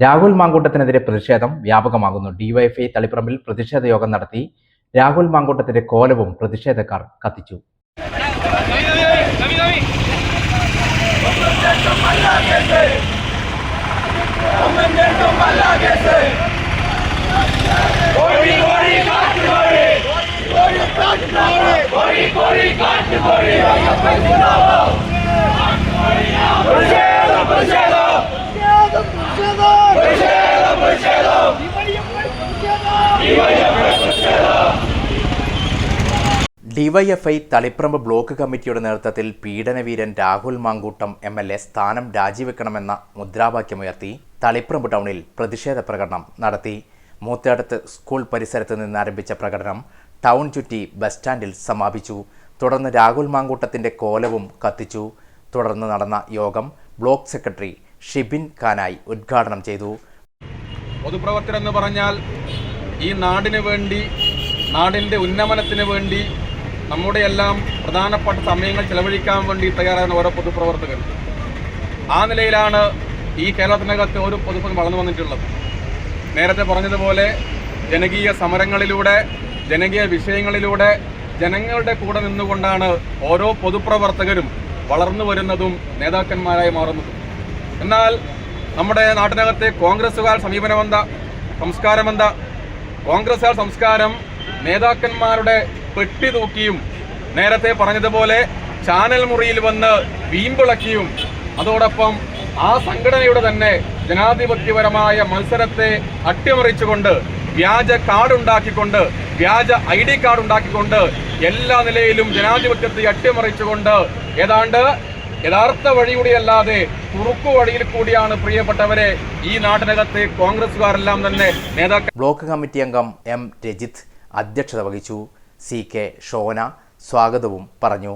രാഹുൽ മാങ്കൂട്ടത്തിനെതിരെ പ്രതിഷേധം വ്യാപകമാകുന്നു. ഡിവൈഎഫ്ഐ തളിപ്പറമ്പിൽ പ്രതിഷേധ യോഗം നടത്തി രാഹുൽ മാങ്കൂട്ടത്തിന്റെ കോലവും പ്രതിഷേധക്കാർ കത്തിച്ചു. ഡിവൈഎഫ്ഐ തളിപ്രമ്പ് ബ്ലോക്ക് കമ്മിറ്റിയുടെ നേതൃത്വത്തിൽ പീഡനവീരൻ Rahul Mankoottam M L A സ്ഥാനം രാജിവെക്കണമെന്ന മുദ്രാവാക്യമുയർത്തി തളിപ്രമ്പ് ടൗണിൽ പ്രതിഷേധ പ്രകടനം നടത്തി. മൂത്തേടത്ത് സ്കൂൾ പരിസരത്ത് നിന്ന് ആരംഭിച്ച പ്രകടനം ടൗൺ ചുറ്റി ബസ് സ്റ്റാൻഡിൽ സമാപിച്ചു. തുടർന്ന് രാഹുൽ മാങ്കൂട്ടത്തിന്റെ കോലവും കത്തിച്ചു. തുടർന്ന് നടന്ന യോഗം ബ്ലോക്ക് സെക്രട്ടറി ഷിബിൻ ഖാനായി ഉദ്ഘാടനം ചെയ്തു. പൊതുപ്രവർത്തനം എന്ന് പറഞ്ഞാൽ ഈ നാടിന് വേണ്ടി നാടിന്റെ ഉന്നമനത്തിന് വേണ്ടി നമ്മുടെ എല്ലാം പ്രധാനപ്പെട്ട സമയങ്ങൾ ചെലവഴിക്കാൻ വേണ്ടി തയ്യാറാകുന്ന ഓരോ പൊതുപ്രവർത്തകർ ആ നിലയിലാണ് ഈ കേരളത്തിനകത്ത് ഒരു പൊതുപ്പം വളർന്നു വന്നിട്ടുള്ളത്. നേരത്തെ പറഞ്ഞതുപോലെ ജനകീയ സമരങ്ങളിലൂടെ ജനകീയ വിഷയങ്ങളിലൂടെ ജനങ്ങളുടെ കൂടെ നിന്നുകൊണ്ടാണ് ഓരോ പൊതുപ്രവർത്തകരും വളർന്നു വരുന്നതും നേതാക്കന്മാരായി മാറുന്നതും. എന്നാൽ നമ്മുടെ നാട്ടിനകത്തെ കോൺഗ്രസ്സുകാർ സമീപനമെന്താ? സംസ്കാരമെന്താ? കോൺഗ്രസ്സുകാർ സംസ്കാരം നേതാക്കന്മാരുടെ പെട്ടി തൂക്കിയും നേരത്തെ പറഞ്ഞതുപോലെ ചാനൽ മുറിയിൽ വന്ന് വീമ്പിളക്കിയും അതോടൊപ്പം ആ സംഘടനയുടെ തന്നെ ജനാധിപത്യപരമായ മത്സരത്തെ അട്ടിമറിച്ചുകൊണ്ട് വ്യാജ കാർഡ് ഉണ്ടാക്കിക്കൊണ്ട് വ്യാജ ഐ ഡി കാർഡ് ഉണ്ടാക്കിക്കൊണ്ട് എല്ലാ നിലയിലും ജനാധിപത്യത്തെ അട്ടിമറിച്ചുകൊണ്ട് ഏതാണ്ട് യഥാർത്ഥ വഴിയൂടെയല്ലാതെ കുറുക്കു വഴിയിൽ കൂടിയാണ് പ്രിയപ്പെട്ടവരെ ഈ നാട്ടിനകത്ത് കോൺഗ്രസുകാരെല്ലാം തന്നെ നേതാക്കൾ ബ്ലോക്ക് കമ്മിറ്റി അംഗം എം രജിത്ത് അധ്യക്ഷത വഹിച്ചു. സി കെ ഷോന സ്വാഗതവും പറഞ്ഞു.